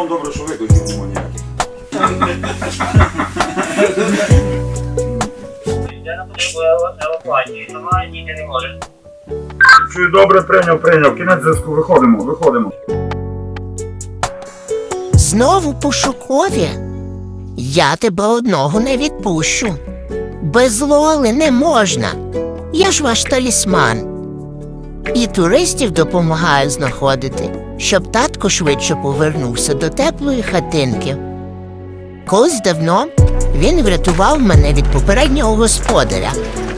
Загалом добре, що викликів нема ніяких. Я потребую евакуації, сама діти не може. Чую, добре, прийняв, прийняв. Кінець зв'язку, виходимо, виходимо. Знову пошукові? Я тебе одного не відпущу. Без Лоли не можна. Я ж ваш талісман. І туристів допомагаю знаходити, щоб татко швидше повернувся до теплої хатинки. Колись давно він врятував мене від попереднього господаря,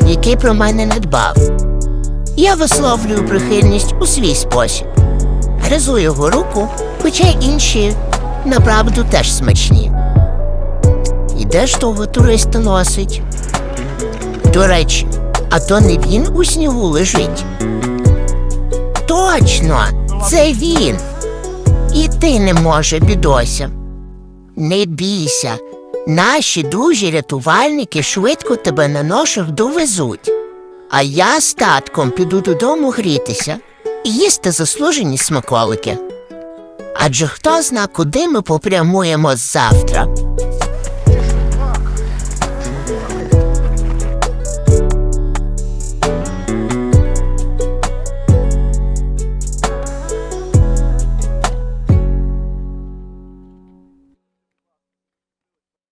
який про мене не дбав. Я висловлюю прихильність у свій спосіб. Гризу його руку, хоча інші направду теж смачні. І де ж того туриста носить? До речі, а то не він у снігу лежить. Точно, це він. І ти не може, бідося. Не бійся, наші друзі рятувальники швидко тебе на ношах довезуть. А я з татком піду додому грітися і їсти заслужені смаколики. Адже хто зна, куди ми попрямуємо завтра.